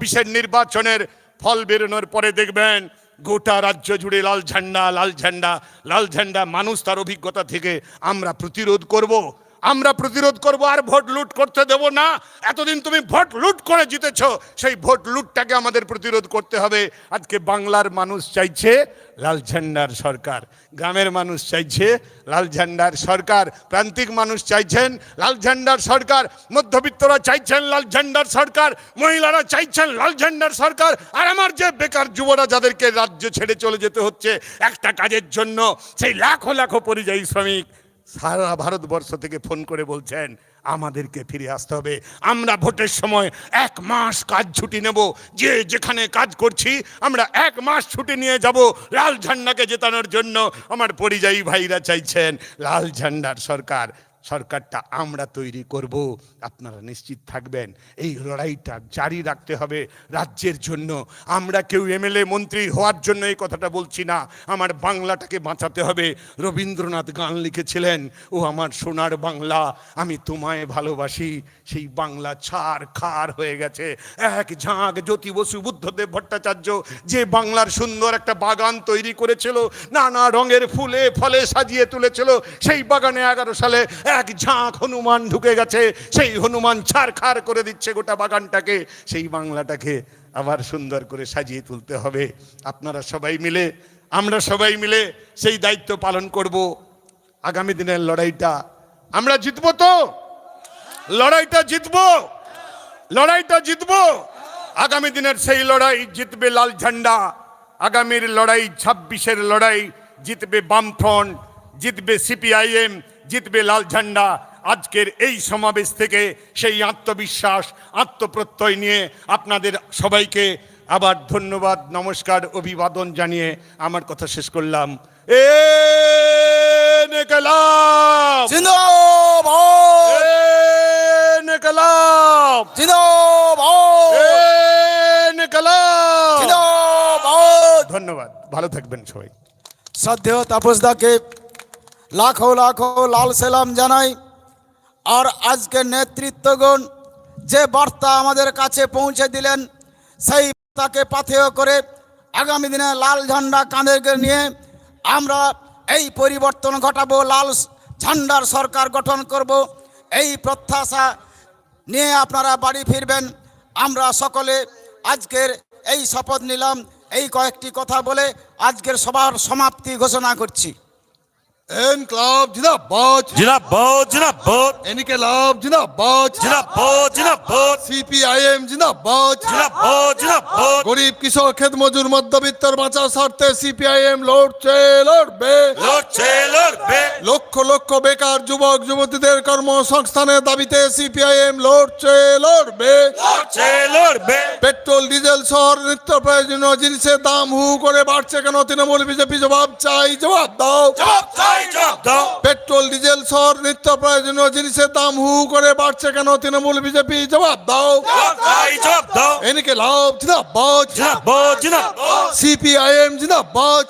ছাব্বিশের নির্বাচনের ফল বেরোনোর পরে দেখবেন গোটা রাজ্য জুড়ে লাল ঝান্ডা লাল ঝান্ডা লাল ঝান্ডা, মানুষ তার অভিজ্ঞতা থেকে আমরা প্রতিরোধ করব। আমরা প্রতিরোধ করব আর ভোট লুট করতে দেব না। এতদিন তুমি ভোট লুট করে জিতেছ, সেই ভোট লুটটাকে আমাদের প্রতিরোধ করতে হবে। আজকে বাংলার মানুষ চাইছে লাল ঝান্ডার সরকার। গ্রামের মানুষ চাইছে লাল ঝান্ডার সরকার। প্রান্তিক মানুষ চাইছেন লাল ঝান্ডার সরকার। মধ্যবিত্তরা চাইছেন লাল ঝান্ডার সরকার। মহিলারা চাইছেন লাল ঝান্ডার সরকার। আর আমার যে বেকার যুবরা যাদেরকে রাজ্য ছেড়ে চলে যেতে হচ্ছে, একটা কাজের জন্য সেই লাখো লাখো পরিযায়ী শ্রমিক সারা ভারতবর্ষ থেকে ফোন করে বলছেন, আমাদেরকে ফিরে আসতে হবে। আমরা ভোটের সময় এক মাস কাজ ছুটি নেব। যে যেখানে কাজ করছি, আমরা এক মাস ছুটি নিয়ে যাব লাল ঝান্ডাকে জেতানোর জন্য। আমার পরিযায়ী ভাইরা চাইছেন, লাল ঝান্ডার সরকার সরকারটা আমরা তৈরি করব। আপনারা নিশ্চিত থাকবেন, এই লড়াইটা জারি রাখতে হবে রাজ্যের জন্য। আমরা কেউ এমএলএ, মন্ত্রী হওয়ার জন্য এই কথাটা বলছি না। আমার বাংলাটাকে বাঁচাতে হবে। রবীন্দ্রনাথ গান লিখেছিলেন, ও আমার সোনার বাংলা, আমি তোমায় ভালোবাসি। সেই বাংলা ছাড় খার হয়ে গেছে। এক ঝাঁক জ্যোতি বসু, বুদ্ধদেব ভট্টাচার্য, যে বাংলার সুন্দর একটা বাগান তৈরি করেছিল, নানা রঙের ফুলে ফলে সাজিয়ে তুলেছিল, সেই বাগানে এগারো সালে এক ঝাঁক হনুমান ঢুকে গেছে। সেই হনুমান ছাড় খার করে দিচ্ছে গোটা বাগানটাকে। সেই বাংলাটাকে আবার সুন্দর করে সাজিয়ে তুলতে হবে। আপনারা সবাই মিলে, আমরা সবাই মিলে সেই দায়িত্ব পালন করব। আগামী দিনের লড়াইটা আমরা জিতবো তো? লড়াইটা জিতবো? লড়াইটা জিতবো? আগামী দিনের সেই লড়াই জিতবে লাল ঝান্ডা। আগামীর লড়াই ছাব্বিশের লড়াই জিতবে বামফ্রন্ট, জিতবে সিপিআইএম জিতবে লাল ঝান্ডা। আজকের এই সমাবেশ থেকে সেই আত্মবিশ্বাস আত্মপ্রত্যয় নিয়ে আপনাদের সবাইকে আবার ধন্যবাদ নমস্কার অভিবাদন জানিয়ে আমার কথা শেষ করলাম। এ নেকালাম জিন্দাবাদ! এ নেকালাম জিন্দাবাদ! এ নেকালাম জিন্দাবাদ! ধন্যবাদ ভালো থাকবেন সবাই। শ্রদ্ধেয় তাপসদাকে লাখো লাখো লাল সেলাম জানাই। আর আজকে নেতৃত্বগণ যে বার্তা আমাদের কাছে পৌঁছে দিলেন, সেই বার্তাকে পাথেয় করে আগামী দিনে লাল ঝান্ডা কাঁধে নিয়ে আমরা এই পরিবর্তন ঘটাবো, লাল ঝান্ডার সরকার গঠন করব। এই প্রত্যাশা নিয়ে আপনারা বাড়ি ফিরবেন। আমরা সকলে আজকের এই শপথ নিলাম। এই কয়েকটি কথা বলে আজকের সবার সমাপ্তি ঘোষণা করছি। ইনকলাব জিন্দাবাদ জিনাবাদ জিনাবাদ ইনকলাব জিন্দাবাদ জিনাবাদ জিনাবাদ সিপিআইএম জিন্দাবাদ জিনাবাদ জিনাবাদ গরিব কিশোর খেত মজুর মধ্যবিত্তর বাঁচার স্বার্থে সিপিআইএম লড়ছে লড়বে লড়ছে লড়বে লক্ষ লক্ষ বেকার যুবক যুবতীদের কর্মসংস্থানের দাবিতে সিপিআইএম লড়ছে লড়বে লড়ছে লড়বে পেট্রোল ডিজেল শহর নিত্য প্রয়োজনীয় জিনিসের দাম হু করে বাড়ছে কেন? তৃণমূল বিজেপি জবাব চাই জবাব দাও। জবাব চাই। পেট্রোল ডিজেল শহর নিত্য প্রয়োজনীয় জিনিসের দাম হু করে বাড়ছে কেন তৃণমূল বিজেপি? জবাব দাও। এদিকে লাভ জিন্দাবাদ। জিনাবাদ সিপিআইএম জিন্দাবাদ।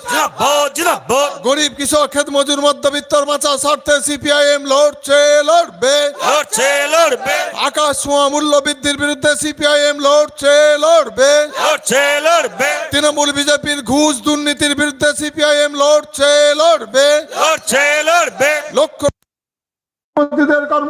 গরিব কৃষক ক্ষেত মজুর মধ্যবিত্তর বাঁচার স্বার্থে সিপিআইএম লড়ছে লড়বে। লড়ছে লড়বে। আকাশ ছোঁয়া মূল্য বৃদ্ধির বিরুদ্ধে সিপিআইএম লড়ছে লড়বে। লড়ছে লড়বে। তৃণমূল বিজেপির ঘুষ দুর্নীতির বিরুদ্ধে সিপিআইএম মন্ত্রীদের কর্ম